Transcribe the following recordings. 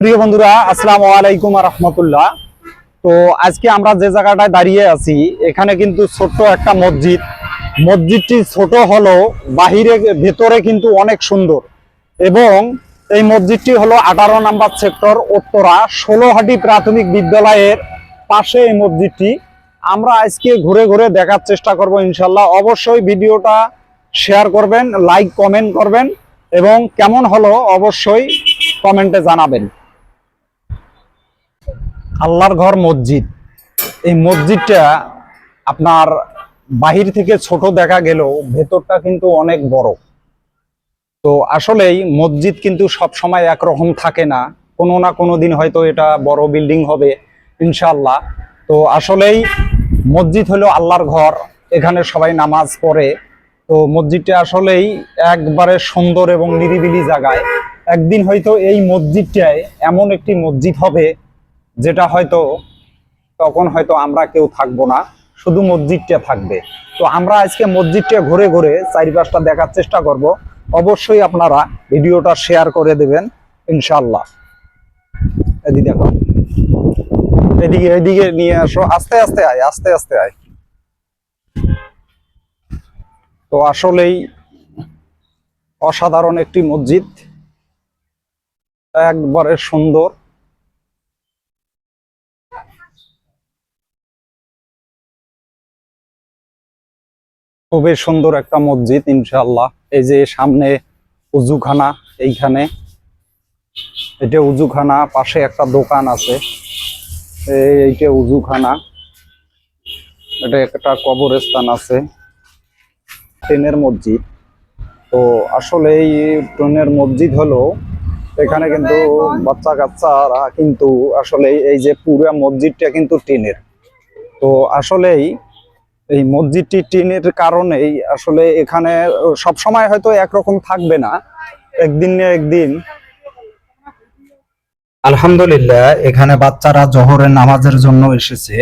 প্রিয় বন্ধুরা, আসসালামু আলাইকুম রহমতুল্লাহ তো আজকে আমরা যে জায়গাটায় দাঁড়িয়ে আছি, এখানে কিন্তু ছোট্ট একটা মসজিদ। মসজিদটি ছোট হলো বাহিরে, ভেতরে কিন্তু অনেক সুন্দর। এবং এই মসজিদটি হলো আঠারো নাম্বার সেক্টর, উত্তরা। ষোলোহাটি প্রাথমিক বিদ্যালয়ের পাশে এই মসজিদটি। আমরা আজকে ঘুরে ঘুরে দেখার চেষ্টা করব ইনশাল্লাহ অবশ্যই ভিডিওটা শেয়ার করবেন, লাইক, কমেন্ট করবেন এবং কেমন হলো অবশ্যই কমেন্টে জানাবেন। আল্লাহর ঘর মসজিদ। এই মসজিদটা আপনার বাহির থেকে ছোট দেখা গেলেও ভেতরটা কিন্তু অনেক বড়। তো আসলেই মসজিদ কিন্তু সব সময় একরকম থাকে না। কোনো না কোনো দিন হয়তো এটা বড় বিল্ডিং হবে ইনশাল্লাহ তো আসলেই মসজিদ হলো আল্লাহর ঘর, এখানে সবাই নামাজ পড়ে। তো মসজিদটা আসলেই একবারে সুন্দর এবং নিরিবিলি জায়গায়। একদিন হয়তো এই মসজিদটায় এমন একটি মসজিদ হবে যেটা হয়তো তখন হয়তো আমরা কেউ থাকব না, শুধু মসজিদটা থাকবে। তো আমরা আজকে মসজিদটা ঘুরে ঘুরে চারিপাশটা দেখার চেষ্টা করব। অবশ্যই আপনারা ভিডিওটা শেয়ার করে দেবেন ইনশাল্লাহ এদিকে দেখো। এদিকে এদিকে নিয়ে আসো। আস্তে আস্তে আয়, আস্তে আস্তে আয়। তো আসলেই অসাধারণ একটি মসজিদ। একবারে সুন্দর। খুবই সুন্দর একটা মসজিদ ইনশাল্লাহ এই যে সামনে উজুখানা, এইখানে। এটা উজুখানা, পাশে একটা দোকান আছে। এই- এইটা উজুখানা। এটা একটা কবরস্থান আছে। ট্রেনের মসজিদ। তো আসলে এই ট্রেনের মসজিদ হলো, এখানে কিন্তু বাচ্চা কাচ্চারা কিন্তু আসলে এই যে পুরো মসজিদটা কিন্তু টিনের। তো আসলেই এই মসজিদটি টিনের কারণেই আসলে এখানে, সব সময় হয়তো একরকম থাকবে না, একদিন না একদিন। আলহামদুলিল্লাহ, এখানে বাচ্চারা জহরের নামাজের জন্য এসেছে।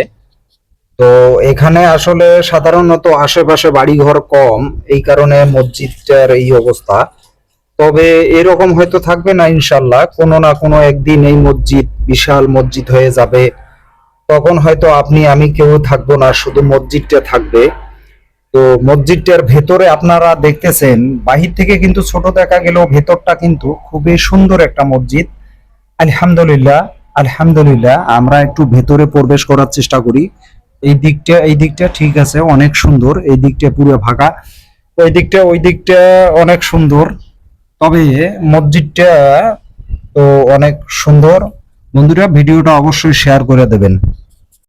তো এখানে আসলে সাধারণত আশেপাশে বাড়িঘর কম, এই কারণে মসজিদটার এই অবস্থা। তবে এরকম হয়তো থাকবে না ইনশাল্লাহ কোনো না কোনো একদিন এই মসজিদ, বিশাল মসজিদ হয়ে যাবে। তখন হয়তো আপনি, আমি কেউ থাকব না, শুধু মসজিদটা থাকবে। তো মসজিদটার ভেতরে আপনারা দেখতেছেন, বাহির থেকে কিন্তু ছোট দেখা গেলেও ভেতরটা কিন্তু খুবই সুন্দর একটা মসজিদ। আলহামদুলিল্লাহ আলহামদুলিল্লাহ, আমরা একটু ভেতরে প্রবেশ করার চেষ্টা করি। এই দিকটা এই দিকটা ঠিক আছে, অনেক সুন্দর, এই দিকটা পুরো ফাঁকা ওই দিকটা ওই দিকটা অনেক সুন্দর। তবে মসজিদটা তো অনেক সুন্দর। বন্ধুরা, ভিডিওটা অবশ্যই শেয়ার করে দেবেন।